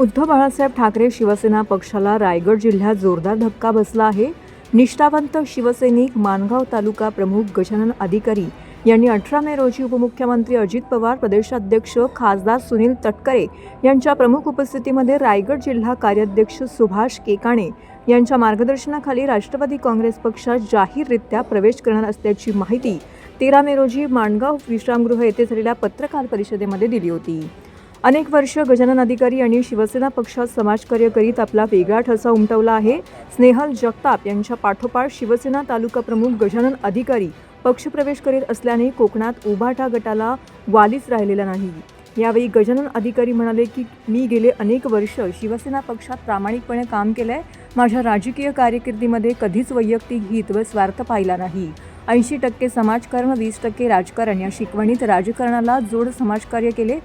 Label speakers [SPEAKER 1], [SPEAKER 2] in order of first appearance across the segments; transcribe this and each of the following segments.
[SPEAKER 1] उद्धव बाळासाहेब ठाकरे शिवसेना पक्षाला रायगड जिल्ह्यात जोरदार धक्का बसला आहे. निष्ठावंत शिवसैनिक मानगाव तालुका प्रमुख गजानन अधिकारी यांनी अठरा मे रोजी उपमुख्यमंत्री अजित पवार प्रदेशाध्यक्ष खासदार सुनील तटकरे यांच्या प्रमुख उपस्थितीमध्ये रायगड जिल्हा कार्याध्यक्ष सुभाष केकाणे यांच्या मार्गदर्शनाखाली राष्ट्रवादी काँग्रेस पक्षात जाहीररित्या प्रवेश करणार असल्याची माहिती तेरा मे रोजी माणगाव विश्रामगृह येथे झालेल्या पत्रकार परिषदेमध्ये दिली होती. अनेक वर्ष गजानन अधिकारी आणि शिवसेना पक्षात समाजकार्य करीत आपला वेगळा ठसा उमटवला आहे. स्नेहल जगताप यांच्या पाठोपाठ शिवसेना तालुका प्रमुख गजानन अधिकारी पक्षप्रवेश करीत असल्याने कोकणात उभाटा गटाला वालीच राहिलेला नाही. यावेळी गजानन अधिकारी म्हणाले की मी गेले अनेक वर्ष शिवसेना पक्षात प्रामाणिकपणे काम केलं आहे माझ्या राजकीय कार्यकिर्दीमध्ये कधीच वैयक्तिक हित व स्वार्थ पाहिला नाही. ऐंशी टक्के समाजकारण वीस टक्के राजकारण या शिकवणीत राजकारणाला जोड समाजकार्य केले.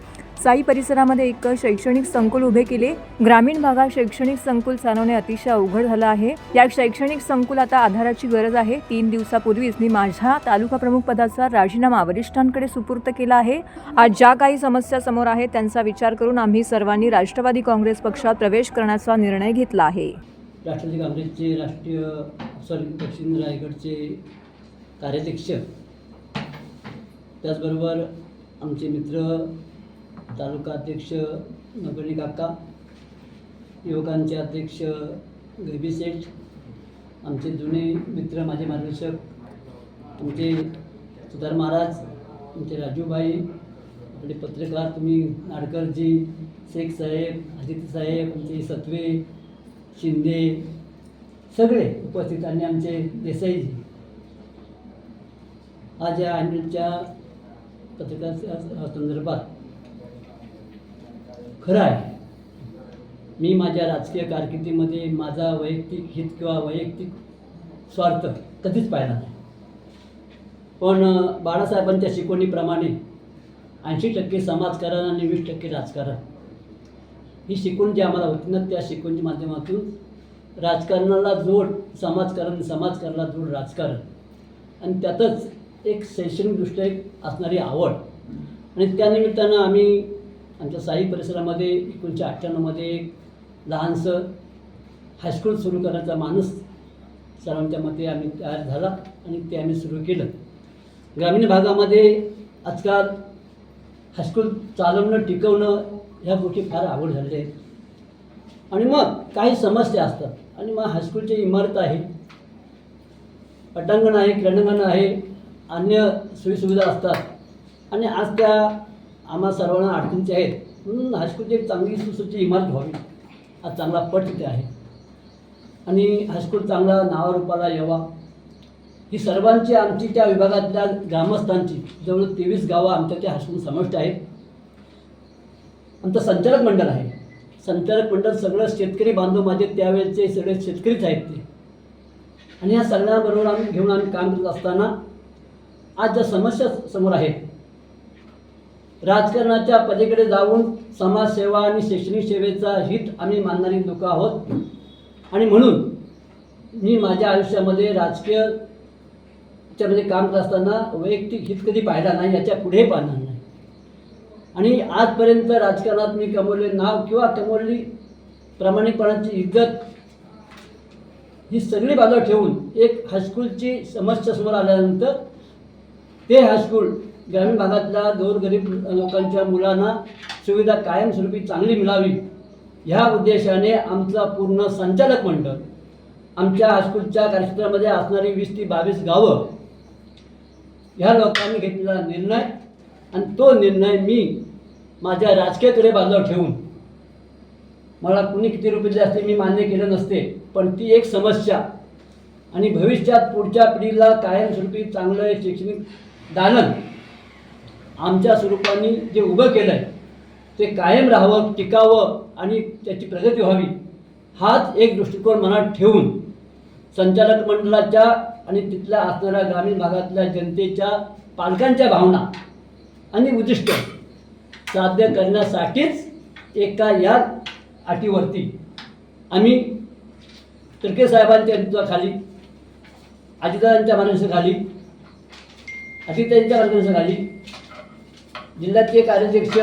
[SPEAKER 1] साई परिसरामध्ये एक शैक्षणिक संकुल उभे केले. ग्रामीण भागात शैक्षणिक संकुल चालवणे अतिशय अवघड झालं आहे. या शैक्षणिक संकुल आता आधाराची गरज आहे. तीन दिवसापूर्वीच मी माझ्या तालुका प्रमुख पदाचा राजीनामा वरिष्ठांकडे सुपूर्त केला आहे. आज ज्या काही समस्या समोर आहेत त्यांचा विचार करून आम्ही सर्वांनी राष्ट्रवादी काँग्रेस पक्षात प्रवेश करण्याचा निर्णय घेतला आहे.
[SPEAKER 2] राष्ट्रवादी काँग्रेसचे राष्ट्रीय सॉरी दक्षिण रायगडचे कार्याध्यक्ष. त्याचबरोबर आमचे मित्र तालुका अध्यक्ष नगरी काका युवकांचे अध्यक्ष गैबी सेठ आमचे जुने मित्र माझे मार्गदर्शक आमचे सुधार महाराज आमचे राजूभाई आपले पत्रकार तुम्ही नाडकरजी शेख साहेब आदित्य साहेब आमचे सत्वे शिंदे सगळे उपस्थित आणि आमचे देसाईजी. आज या अॅन्युअलच्या पत्रकार संदर्भात खरं आहे. मी माझ्या राजकीय कारकिर्दीमध्ये माझा वैयक्तिक हित किंवा वैयक्तिक स्वार्थ कधीच पाहिला नाही. पण बाळासाहेबांच्या शिकवणीप्रमाणे ऐंशी टक्के समाजकारण आणि वीस टक्के राजकारण ही शिकवण जी आम्हाला होती ना त्या शिकवणच्या माध्यमातून राजकारणाला जोड समाजकारण समाजकारणाला जोड राजकारण. आणि त्यातच एक शैक्षणिकदृष्ट्या एक असणारी आवड. आणि त्यानिमित्तानं आम्ही आमच्या साई परिसरामध्ये एकोणीसशे अठ्ठ्याण्णवमध्ये एक लहानसं हायस्कूल सुरू करण्याचा माणूस सर्वांच्या मते आम्ही तयार झाला आणि ते आम्ही सुरू केलं. ग्रामीण भागामध्ये आजकाल हायस्कूल चालवणं टिकवणं ह्या गोष्टी फार आवड झालेल्या आहेत. आणि मग काही समस्या असतात. आणि मग हायस्कूलची इमारत आहे. पटांगण आहे क्रीडांगण आहे. अन्य सोयीसुविधा असतात. आणि आज त्या आम्हा सर्वांना अडचणीचे आहेत. म्हणून हायस्कूलची एक चांगली सुसूची इमारत व्हावी. हा चांगला पट तिथे आहे. आणि हायस्कूल चांगला नावारूपाला यावा. ही सर्वांची आमची त्या विभागातल्या ग्रामस्थांची जवळ तेवीस गावं आमच्या त्या हायस्कूल समाविष्ट आहेत. आमचं संचालक मंडळ आहे. संचालक मंडळ सगळं शेतकरी बांधव माझे त्यावेळेचे सगळे शेतकरीच आहेत ते. आणि या सगळ्यांबरोबर आम्ही घेऊन आम्ही काम करत असताना आज ज्या समस्या समोर आहेत राजकारणाच्या पलीकडे जाऊन समाजसेवा आणि शैक्षणिक सेवेचा हित आम्ही मानणारी लोक आहोत. आणि म्हणून मी माझ्या आयुष्यामध्ये राजकीय च्यामध्ये काम करत असताना वैयक्तिक हित कधी पाहिला नाही याच्यापुढे पाहणार नाही. आणि आजपर्यंत राजकारणात मी कमवले नाव किंवा कमवलेली प्रामाणिकपणाची इज्जत ही सगळी बाजू ठेवून एक हायस्कूलची समस्या समोर आल्यानंतर ते हायस्कूल ग्रामीण भागातल्या गोरगरीब लोकांच्या मुलांना सुविधा कायमस्वरूपी चांगली मिळावी ह्या उद्देशाने आमचा पूर्ण संचालक मंडळ आमच्या हायस्कूलच्या कार्यक्षेत्रामध्ये असणारी वीस ती बावीस गावं ह्या लोकांनी घेतलेला निर्णय आणि तो निर्णय मी माझ्या राजकीयकडे बाजूला ठेवून मला कुणी किती रुपये दिले असते मी मान्य केलं नसते पण ती एक समस्या आणि भविष्यात पुढच्या पिढीला कायमस्वरूपी चांगलं शैक्षणिक दालन आमच्या स्वरूपाने जे उभं केलं आहे ते कायम राहावं टिकावं आणि त्याची प्रगती व्हावी हाच एक दृष्टिकोन मनात ठेवून संचालक मंडळाच्या आणि तिथल्या असणाऱ्या ग्रामीण भागातल्या जनतेच्या पालकांच्या भावना आणि उद्दिष्ट साध्य करण्यासाठीच एका या अटीवरती आम्ही तर्के साहेबांच्या नेतृत्वाखाली अजितदादांच्या मार्गदर्शनाखाली अजितांच्या मार्गदर्शनाखाली जिल्ह्याचे कार्याध्यक्ष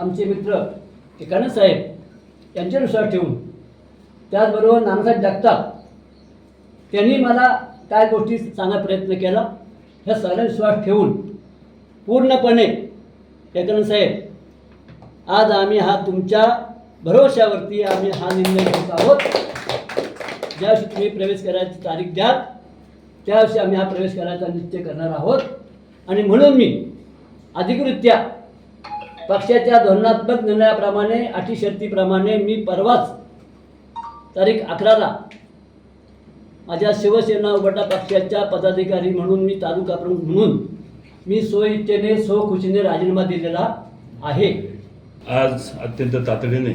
[SPEAKER 2] आमचे मित्र एकानंद साहेब यांच्यानुसार ठेवून त्याचबरोबर नानासाहेब जगताप त्यांनी मला काय गोष्टी सांगा प्रयत्न केला. ह्या सगळ्या विश्वास ठेवून पूर्णपणे एकानंद साहेब आज आम्ही हा तुमच्या भरोश्यावरती आम्ही हा निर्णय घेत आहोत. ज्यावर्षी तुम्ही प्रवेश करायची तारीख द्या त्याविषयी आम्ही हा प्रवेश करायचा निश्चय करणार आहोत. आणि म्हणून मी अधिकृत्या पक्षाच्या धोरणात्मक निर्णयाप्रमाणे अटी शर्तीप्रमाणे मी परवाच तारीख अकराला माझ्या शिवसेना उबटा पक्षाच्या पदाधिकारी म्हणून मी तालुका प्रमुख म्हणून मी स्वइच्छेने स्वखुशीने राजीनामा दिलेला आहे.
[SPEAKER 3] आज अत्यंत तातडीने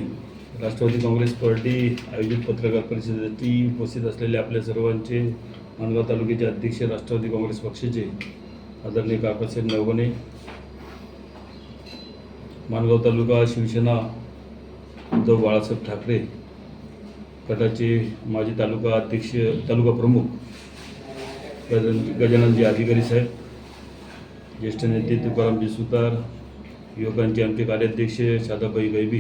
[SPEAKER 3] राष्ट्रवादी काँग्रेस पार्टी आयोजित पत्रकार परिषदेसाठी उपस्थित असलेले आपल्या सर्वांचे माणगाव तालुक्याचे अध्यक्ष राष्ट्रवादी काँग्रेस पक्षाचे आदरणीय काकासाहेब नवगणे माणगाव तालुका शिवसेना उद्धव बाळासाहेब ठाकरे गटाचे माजी तालुका अध्यक्ष तालुका प्रमुख गजन गजाननजी अधिकारी साहेब ज्येष्ठ नेते तुकारामजी सुतार युवकांचे आमचे कार्याध्यक्ष शादाबाई गैबी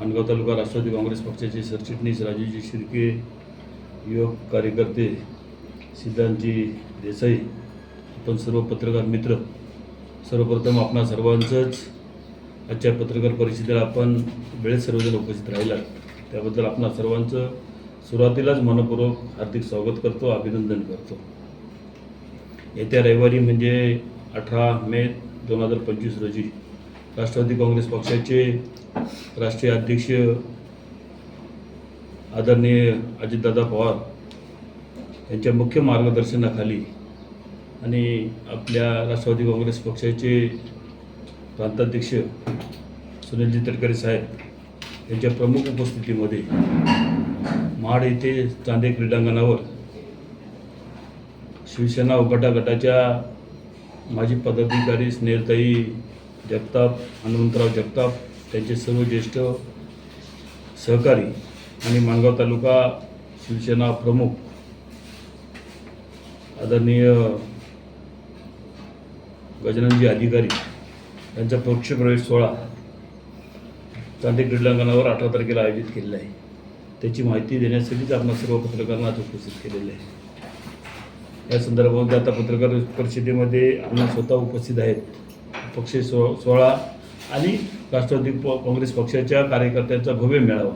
[SPEAKER 3] माणगाव तालुका राष्ट्रवादी काँग्रेस पक्षाचे सरचिटणीस राजूजी शिर्के युवक कार्यकर्ते सिद्धांतजी देसाई आपण सर्व पत्रकार मित्र सर्वप्रथम आपणा सर्वांचंच आजच्या पत्रकार परिषदेला आपण वेळेत सर्वजण उपस्थित राहिलात. त्याबद्दल आपणा सर्वांचं सुरुवातीलाच मनपूर्वक हार्दिक स्वागत करतो अभिनंदन करतो. येत्या रविवारी म्हणजे अठरा मे दोन हजार पंचवीस रोजी राष्ट्रवादी काँग्रेस पक्षाचे राष्ट्रीय अध्यक्ष आदरणीय अजितदादा पवार यांच्या मुख्य मार्गदर्शनाखाली आणि आपल्या राष्ट्रवादी काँग्रेस पक्षाचे प्रांताध्यक्ष सुनीलजी तटकरे साहेब यांच्या प्रमुख उपस्थितीमध्ये महाड येथे चांदे क्रीडांगणावर शिवसेना उभाटा गटाच्या माजी पदाधिकारी स्नेहताई जगताप हनुमंतराव जगताप त्यांचे सर्व ज्येष्ठ सहकारी आणि माणगाव तालुका शिवसेना प्रमुख आदरणीय गजाननजी अधिकारी यांचा पक्ष प्रवेश सोहळा चांदे क्रीडांगणावर अठरा तारखेला आयोजित केलेला आहे. त्याची माहिती देण्यासाठीच आपण सर्व पत्रकारांना आज उपस्थित केलेलं आहे. या संदर्भामध्ये आता पत्रकार परिषदेमध्ये आपण स्वतः उपस्थित आहेत. पक्ष सो सोहळा आणि राष्ट्रवादी प- काँग्रेस पक्षाच्या कार्यकर्त्यांचा भव्य मेळावा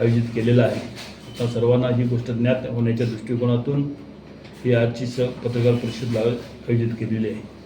[SPEAKER 3] आयोजित केलेला आहे. आता सर्वांना ही गोष्ट ज्ञात होण्याच्या दृष्टिकोनातून ही आजची स पत्रकार परिषद लाव आयोजित केलेली आहे.